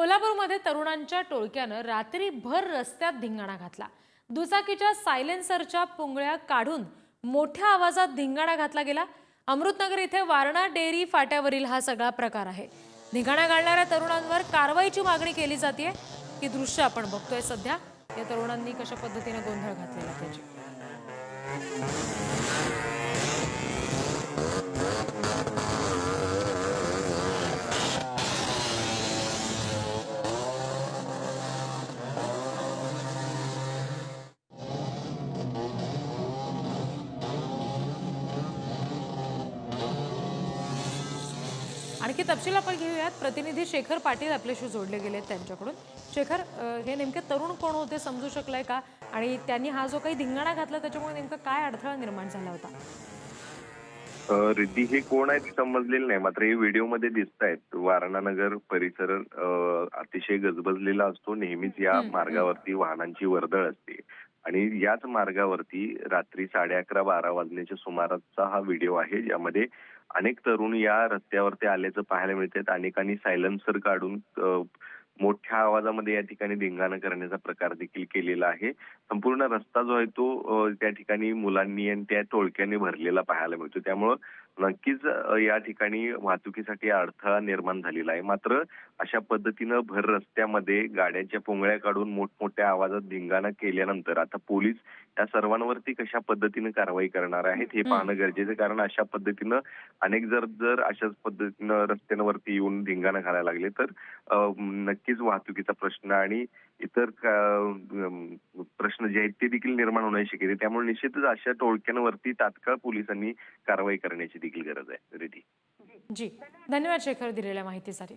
कोल्हापूरमध्ये तरुणांच्या टोळक्यानं रात्रीभर रस्त्यात धिंगाणा घातला. दुचाकीच्या सायलेन्सरच्या पुंगळ्या काढून मोठ्या आवाजात धिंगाणा घातला गेला. अमृतनगर इथे वारणा डेअरी फाट्यावरील हा सगळा प्रकार आहे. धिंगाणा घालणाऱ्या तरुणांवर कारवाईची मागणी केली जाते ही दृश्य आपण बघतोय सध्या. या तरुणांनी कशा पद्धतीने गोंधळ घातलेला त्याची? आणखी तपशील आपण घेऊयात. प्रतिनिधी शेखर पाटील आपल्याशी जोडले गेलेत त्यांच्याकडून. शेखर हे नेमके तरुण कोण होते समजू शकलाय का? आणि त्यांनी हा जो काही धिंगाणा घातला त्याच्यामुळे नेमका काय अडथळा निर्माण झाला होता? रिद्धी हे कोण आहेत समजलेलं नाही. मात्र हे व्हिडिओमध्ये दिसत आहेत वारणानगर परिसर अतिशय गजबजलेला असतो. नेहमीच या मार्गावरती वाहनांची वर्दळ असते. आणि याच मार्गावरती रात्री साडे अकरा बारा वाजण्याच्या सुमाराचा हा व्हिडिओ आहे ज्यामध्ये अनेक तरुण या रस्त्यावरती आल्याचं पाहायला मिळतात अनेकांनी सायलेन्सर काढून मोठ्या आवाजामध्ये या ठिकाणी धिंगाणा करण्याचा प्रकार देखील केलेला आहे. संपूर्ण रस्ता जो आहे तो त्या ठिकाणी मुलांनी आणि त्या टोळक्याने भरलेला पाहायला मिळतो. त्यामुळं नक्कीच या ठिकाणी वाहतुकीसाठी अडथळा निर्माण झालेला आहे मात्र अशा पद्धतीनं भर रस्त्यामध्ये गाड्यांच्या पोंगळ्या काढून मोठमोठ्या आवाजात धिंगाणा केल्यानंतर आता पोलीस या सर्वांवरती कशा पद्धतीनं कारवाई करणार आहेत हे पाहणं गरजेचं. कारण अशा पद्धतीनं अनेक जर जर अशाच पद्धतीनं रस्त्यांवरती येऊन धिंगाणा घालायला लागले तर नक्कीच वाहतुकीचा प्रश्न आणि इतर प्रश्न जे आहेत ते देखील निर्माण होण्याची शक्यते त्यामुळे निश्चितच अशा टोळक्यांवरती तात्काळ पोलिसांनी कारवाई करण्याची देखील गरज आहे. रिधी जी. धन्यवाद शेखर दिलेल्या माहितीसाठी.